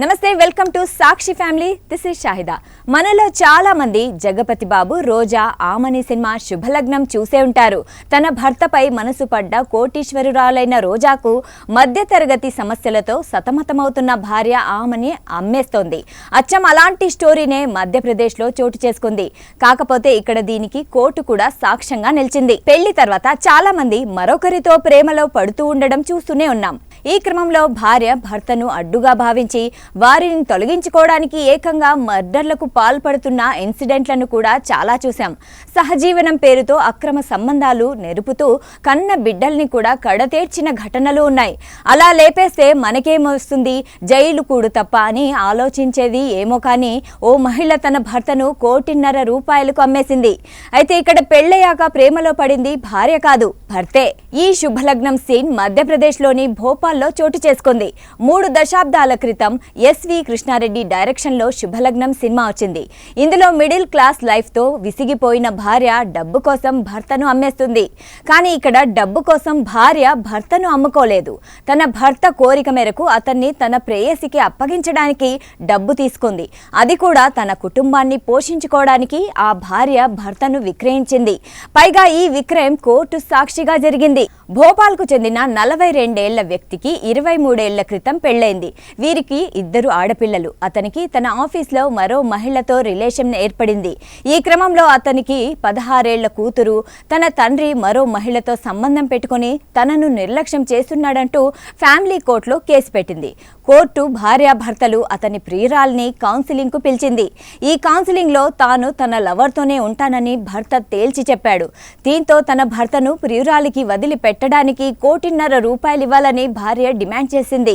నమస్తే welcome to Sakshi family. This is Shahida. మనలో చాలా మంది జగపతి బాబు రోజా ఆమని సినిమా శుభలగ్నం చూసే ఉంటారు. తన భర్తపై మనసు పడ్డ కోటీశ్వరురాలైన రోజాకు మధ్యతరగతి సమస్యలతో సతమతమవుతున్న భార్య ఆమని అమ్మేస్తోంది. అచ్చం అలాంటి స్టోరీనే మధ్యప్రదేశ్లో చోటు చేసుకుంది. కాకపోతే ఇక్కడ దీనికి కోర్టు కూడా సాక్ష్యంగా నిలిచింది. పెళ్ళి తర్వాత చాలా మంది మరొకరితో ప్రేమలో పడుతూ ఉండడం చూస్తూనే ఉన్నాం. ఈ క్రమంలో భార్య భర్తను అడ్డుగా భావించి వారిని తొలగించుకోవడానికి ఏకంగా మర్డర్లకు పాల్పడుతున్న ఇన్సిడెంట్లను కూడా చాలా చూశాం. సహజీవనం పేరుతో అక్రమ సంబంధాలు నెరుపుతూ కన్న బిడ్డల్ని కూడా కడతేర్చిన ఘటనలు ఉన్నాయి. అలా లేపేస్తే మనకేమొస్తుంది జైలు కూడు తప్ప అని ఆలోచించేది ఏమో కానీ ఓ మహిళ తన భర్తను కోటిన్నర రూపాయలకు అమ్మేసింది. అయితే ఇక్కడ పెళ్ళయ్యాక ప్రేమలో పడింది భార్య కాదు భర్తే. ఈ శుభలగ్నం సీన్ మధ్యప్రదేశ్లోని భోపాల్ భోపాల్లో చోటు చేసుకుంది. మూడు దశాబ్దాల క్రితం ఎస్వి కృష్ణారెడ్డి డైరెక్షన్లో శుభలగ్నం సినిమా వచ్చింది. ఇందులో మిడిల్ క్లాస్ లైఫ్తో విసిగిపోయిన భార్య డబ్బు కోసం భర్తను అమ్మేస్తుంది. కానీ ఇక్కడ డబ్బు కోసం భార్య భర్తను అమ్ముకోలేదు. తన భర్త కోరిక మేరకు అతన్ని తన ప్రేయసికి అప్పగించడానికి డబ్బు తీసుకుంది. అది కూడా తన కుటుంబాన్ని పోషించుకోవడానికి ఆ భార్య భర్తను విక్రయించింది. పైగా ఈ విక్రయం కోర్టు సాక్షిగా జరిగింది. భోపాల్కు చెందిన నలభై రెండేళ్ళ వ్యక్తికి ఇరవై మూడేళ్ళ క్రితం పెళ్ళైంది వీరికి ఇద్దరు ఆడపిల్లలు. అతనికి తన ఆఫీస్లో మరో మహిళతో రిలేషన్ ఏర్పడింది. ఈ క్రమంలో అతనికి పదహారేళ్ళ కూతురు తన తండ్రి మరో మహిళతో సంబంధం పెట్టుకుని తనను నిర్లక్ష్యం చేస్తున్నాడంటూ ఫ్యామిలీ కోర్టులో కేసు పెట్టింది. కోర్టు భార్యాభర్తలు అతని ప్రియురాల్ని కౌన్సిలింగ్కు పిలిచింది. ఈ కౌన్సిలింగ్లో తాను తన లవర్తోనే ఉంటానని భర్త తేల్చి చెప్పాడు. దీంతో తన భర్తను ప్రియురాలికి వదిలి పెట్టడానికి కోటిన్నర రూపాయలు ఇవ్వాలని భార్య డిమాండ్ చేసింది.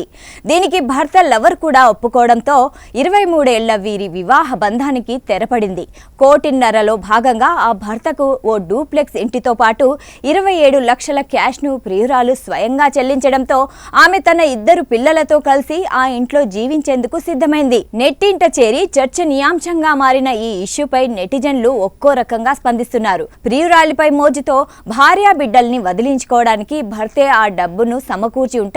దీనికి భర్త లవర్ కూడా ఒప్పుకోవడంతో ఇరవై మూడేళ్ళ వీరి వివాహ బంధానికి తెరపడింది. కోటిన్నరలో భాగంగా ఆ భర్తకు ఓ డూప్లెక్స్ ఇంటితో పాటు ఇరవై ఏడు లక్షల క్యాష్ను ప్రియురాలు స్వయంగా చెల్లించడంతో ఆమె తన ఇద్దరు పిల్లలతో కలిసి ఆ ఇంట్లో జీవించేందుకు సిద్ధమైంది. నెట్టింట చేరి చర్చనీయాంశంగా మారిన ఈ ఇష్యూపై నెటిజన్లు ఒక్కో రకంగా స్పందిస్తున్నారు. ప్రియురాలిపై మోజుతో భార్యా బిడ్డల్ని వదిలించుకోవడానికి భర్తే ఆ డబ్బును సమకూర్చి